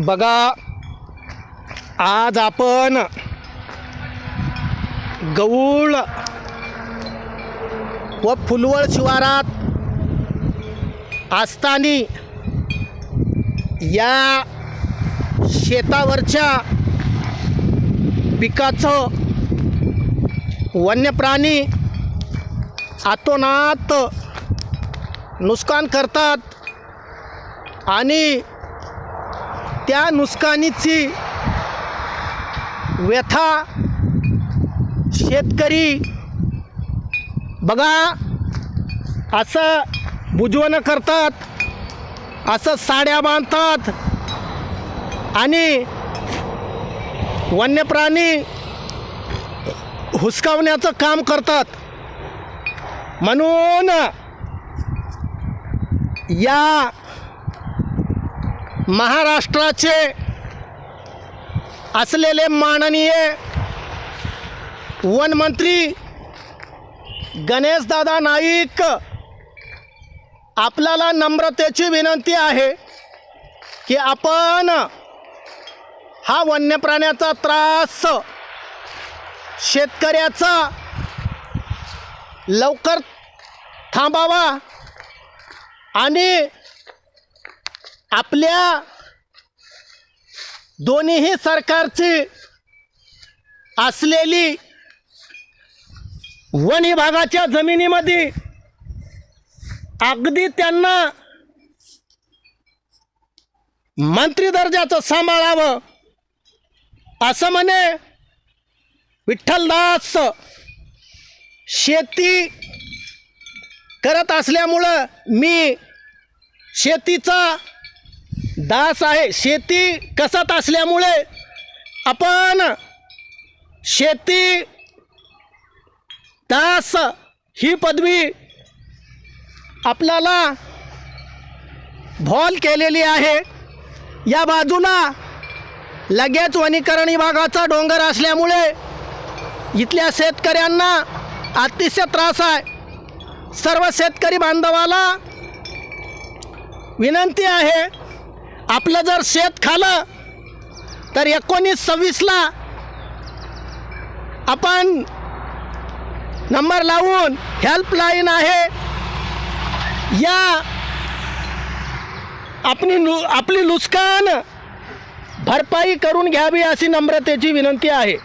बघा आज आपण गौळ व फुलवळ शिवारात असतानी या शेतावरच्या पिकाचं वन्यप्राणी आतोनात नुकसान करतात आणि त्या नुकसानीची व्यथा शेतकरी बघा असं बुजवणं करतात असं साड्या बांधतात आणि वन्यप्राणी हुसकावण्याचं काम करतात. म्हणून या महाराष्ट्राचे असलेले माननीय वनमंत्री गणेशदादा नाईक आपल्याला नम्रतेची विनंती आहे की आपण हा वन्य प्राण्याचा त्रास शेतकऱ्याचा लवकर थांबावा आणि आपल्या दोन्हीही सरकारची असलेली वन विभागाच्या जमिनीमध्ये अगदी त्यांना मंत्री दर्जाचं सांभाळावं असं म्हणे विठ्ठलदास. शेती करत असल्यामुळं मी शेतीचा दास आहे. शेती कसत असल्यामुळे आपण शेती दास ही पदवी आपल्याला भॉल केलेली आहे. या बाजूला लगेच वनीकरण विभागाचा डोंगर असल्यामुळे इथल्या शेतकऱ्यांना अतिशय त्रास आहे. सर्व शेतकरी बांधवाला विनंती आहे. आपलं जर शेत खालं तर एकोणीस सव्वीसला आपण नंबर लावून हेल्पलाईन आहे. या आपली नु आपली नुकसान भरपाई करून घ्यावी अशी नम्रतेची विनंती आहे.